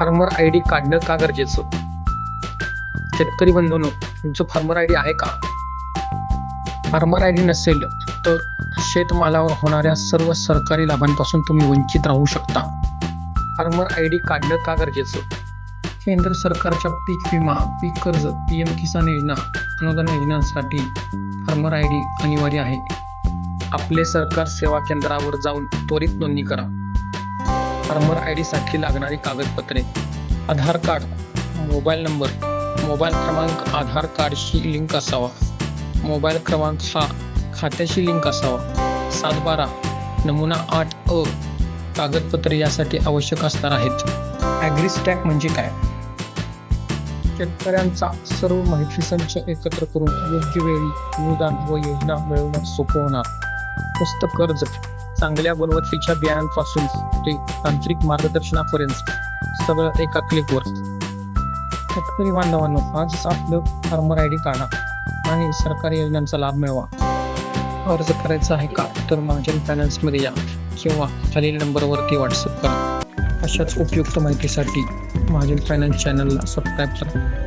Farmer I D काढणं का गरजेचं? शेतकरी बंधून तुमचं फार्मर आय डी आहे का? फार्मर आय डी नसेल तर शेतमालावर होणाऱ्या सर्व सरकारी लाभांपासून तुम्ही वंचित राहू शकता. फार्मर आय डी काढणं का गरजेचं? केंद्र सरकारच्या पीक विमा पीक कर्ज पी एम किसान योजना अनुदान योजनांसाठी फार्मर आय डी अनिवार्य आहे. आपले सरकार सेवा केंद्रावर जाऊन त्वरित नोंदणी करा. फार्मर आय डीसाठी लागणारी कागदपत्रे Aadhaar card mobile number mobile क्रमांक आधार कार्डशी लिंक असावा. मोबाईल क्रमांक हा खात्याशी लिंक असावा. सात बारा नमुना आठ अ कागदपत्रे यासाठी आवश्यक असणार आहेत. ॲग्रीस्टॅक म्हणजे काय? शेतकऱ्यांचा सर्व माहिती संच एकत्र करून योग्य वेळी अनुदान व योजना मिळवणं सोपं होणार. कर्ज. चांगल्या गुणवत्तेच्या बियाणांपासून ते तांत्रिक मार्गदर्शनापर्यंत सगळं एका क्लिकवर शेतकरी बांधवांनो आजच आपलं फार्मर आय डी काढा आणि सरकारी योजनांचा लाभ मिळवा. अर्ज करायचा आहे का? तर माझ्या फायनान्समध्ये या किंवा खालील नंबरवरती व्हॉट्सअप करा. अशाच उपयुक्त माहितीसाठी महाजन फायनान्स चॅनलला सबस्क्राईब करा.